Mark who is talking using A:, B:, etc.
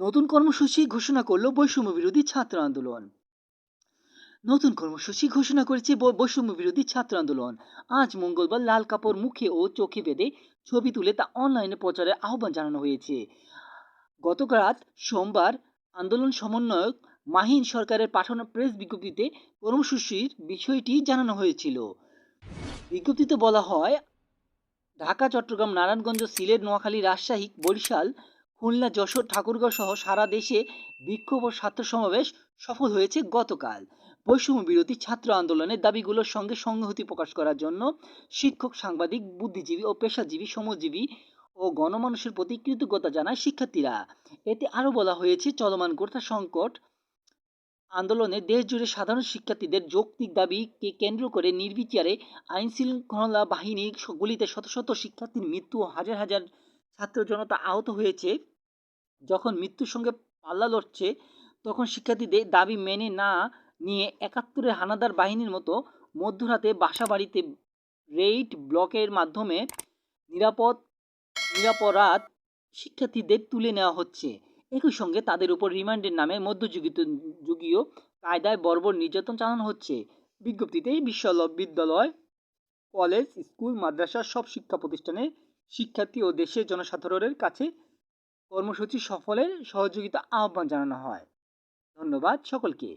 A: নতুন কর্মসূচি ঘোষণা করল বৈষম্য বিরোধী ছাত্র আন্দোলন। নতুন কর্মসূচি ঘোষণা করেছে বৈষম্য বিরোধী ছাত্র আন্দোলন। আজ মঙ্গলবার লাল কাপড় মুখে ও চোখে বেঁধে ছবি তুলে তা অনলাইনে প্রচারের আহ্বান জানানো হয়েছে। গতকাল রাত সোমবার আন্দোলন সমন্বয়ক মাহিন সরকারের পাঠানো প্রেস বিজ্ঞপ্তিতে কর্মসূচির বিষয়টি জানানো হয়েছিল। বিজ্ঞপ্তিতে বলা হয়, ঢাকা, চট্টগ্রাম, নারায়ণগঞ্জ, সিলেট, নোয়াখালী, রাজশাহী, বরিশাল খুলনা যশোর ঠাকুরগাঁও সহ সারা দেশে বিক্ষোভ ও ছাত্র সমাবেশ সফল হয়েছে গতকাল। বৈষম্য বিরোধী ছাত্র আন্দোলনের দাবিগুলোর সঙ্গে সংহতি প্রকাশ করার জন্য শিক্ষক, সাংবাদিক, বুদ্ধিজীবী ও পেশাজীবী, শ্রমজীবী ও গণমানুষের প্রতি কৃতজ্ঞতা জানায় শিক্ষার্থীরা। এতে আরও বলা হয়েছে, চলমান গোটা সংকট আন্দোলনে দেশ জুড়ে সাধারণ শিক্ষার্থীদের যৌক্তিক দাবিকে কেন্দ্র করে নির্বিচারে আইনশৃঙ্খলা বাহিনী গুলিতে শত শত শিক্ষার্থীর মৃত্যু ও হাজার হাজার ছাত্র জনতা আহত হয়েছে। যখন মৃত্যুর সঙ্গে পাল্লা লড়ছে, তখন শিক্ষার্থীদের দাবি মেনে না নিয়ে একাত্তরের হানাদার বাহিনীর মতো মধ্যরাতে বাসা বাড়িতে রেইড ব্লকের মাধ্যমে নিরাপদ, নিরাপরাধ শিক্ষার্থীদের তুলে নেওয়া হচ্ছে। একই সঙ্গে তাদের উপর রিমান্ডের নামে মধ্যযুগীত, যুগীয় কায়দায় বর্বর নির্যাতন চালানো হচ্ছে। বিজ্ঞপ্তিতে বিশ্ববিদ্যালয়, কলেজ, স্কুল, মাদ্রাসা সব শিক্ষা প্রতিষ্ঠানের শিক্ষার্থী ও দেশের জনসাধারণের কাছে কর্মসূচি সফলের সহযোগিতা আহ্বান জানানো হয়। ধন্যবাদ সকলকে।